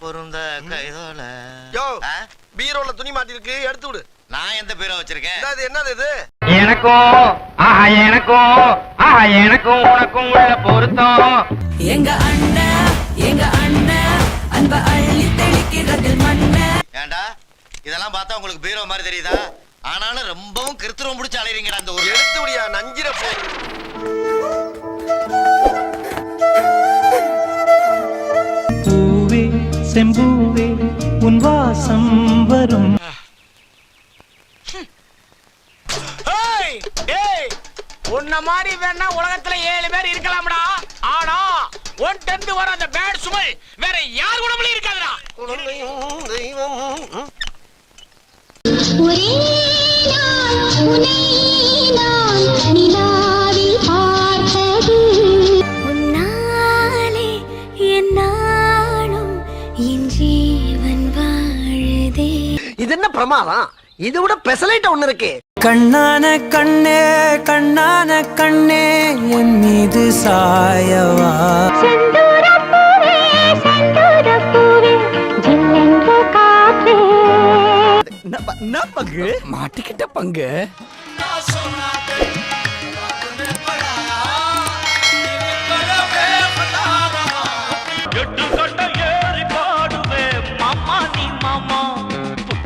கைதோல யோ? பீரோல துணி மாட்டிருக்கு எடுத்து விடு. நான் எந்த பீரோ வச்சிருக்கேன்? இது என்னது இது? எனக்கும் ஆஹா எனக்கும் ஆஹா எனக்கும் உனக்கும் உள்ள பொருத்தம். எங்க அண்ணன் எங்க அண்ணன் அன்ப அள்ளி தெளிக்கிறதில் மண்ண. ஏன்டா இதெல்லாம் பார்த்தா உங்களுக்கு பீரோ மாதிரி தெரியுதா? ஆனாலும் ரொம்பவும் கிருத்துருவம் பிடிச்சி அலையறீங்கடா அந்த ஊர்ல. எடுத்து விடியா நஞ்சிர போகுது செம்பூவே உன் வாசம் வரும். உன்ன மாதிரி வேணா உலகத்துல ஏழு பேர் இருக்கலாம்டா. ஆனா ஒன்ட்டு இருந்து வர அந்த பேட் சுமை வேற யார் உடம்புலயும் இருக்காதுடா. ஒரே பிரமாதம். இது விட பெசலைட் ஒண்ணு இருக்கு. கண்ணான கண்ணே கண்ணான கண்ணே என் மீது சாயவா? செந்தூரப்பூவே செந்தூரப்பூவே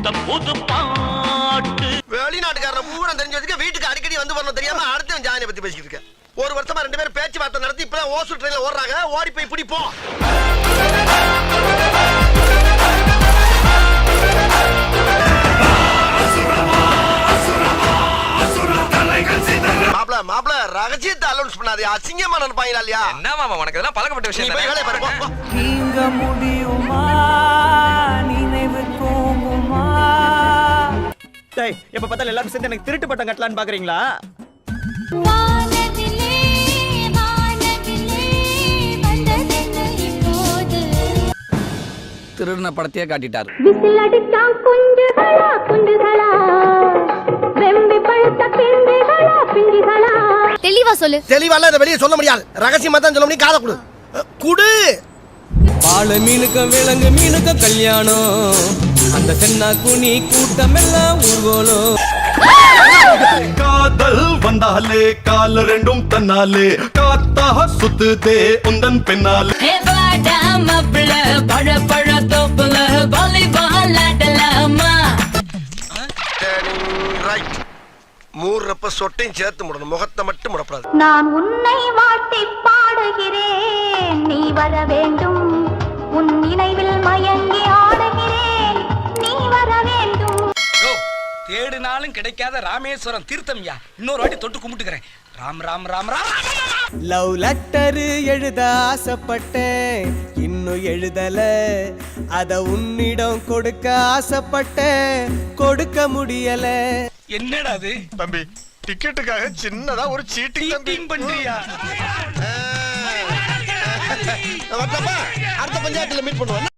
பங்கு மாட்டிக்கிட்ட பங்கு வெளிநாட்டுக்காரன் பூரா தெரிஞ்சு வச்சுக்க வீட்டுக்கு அடிக்கடி வந்து வரணும் தெரியாம அடுத்த ஜாதியை பத்தி பேசிக்கிட்டு இருக்க ஒரு வருஷமா ரெண்டு பேரும் பேச்சுவார்த்தை நடத்தி இப்பதான் ஓசூர் ட்ரெயின்ல ஓடுறாங்க. ஓடி போய் பிடிப்போம் மாப்ள மாப்ள ரகசியத்தை அலௌன்ஸ் பண்ணாதே. அசிங்கமா நினைப்பாங்களா இல்லையா? என்ன மாமா உனக்கு இதெல்லாம் பழக்கப்பட்ட போ. நீங்க முடியுமா? டேய் எப்ப பார்த்தாலும் எல்லாரும் சேர்ந்து எனக்கு திருட்டு பட்டம் கட்டலான்னு பாக்குறீங்களா? திருடின படத்தையே காட்டிட்டாரு. விசில் அடிச்சான் குஞ்சுகளா குஞ்சுகளா வெம்பி பழுத்த பிஞ்சுகளா பிஞ்சுகளா தெளிவா சொல்லு. தெளிவால இதை வெளியே சொல்ல முடியாது. ரகசியமா தான் சொல்ல முடியும். காதை கொடு. குடு. பால மீனுக்கும் விலங்கு மீனுக்கும் கல்யாணம். அந்த சென்னா குனி கூட்டம் எல்லாம் ஊர்வலம் காதல் வந்தாலே கால் ரெண்டும் தன்னாலே. காத்தா சுத்துதே உந்தன் பின்னாலே பழ பழ தோப்புல வாலிபால் ஆடலாமா? ரைட் மூடுறப்ப சொட்டையும் சேர்த்து முடணும் முகத்தை மட்டும் முடப்படாது நான் உன்னை வாழ்த்தி பாடுகிறேன். நீ வர வேண்டும். தேடினாலும் கிடைக்காத ராமேஸ்வரம் தீர்த்தம்யா இன்னொரு வாட்டி தொட்டு கும்பிட்டுக்கிறேன். ராம் ராம் ராம் ராம். லவ் லெட்டரு எழுத ஆசைப்பட்டேன். இன்னும் எழுதல. அத உன்னிடம் கொடுக்க ஆசைப்பட்டேன். கொடுக்க முடியல. என்னடா அது? தம்பி டிக்கெட்டுக்காக சின்னதா ஒரு சீட்டிங் சீட்டிங் பண்றியா? அடுத்த பஞ்சாயத்துல மீட் பண்ணுவோம்.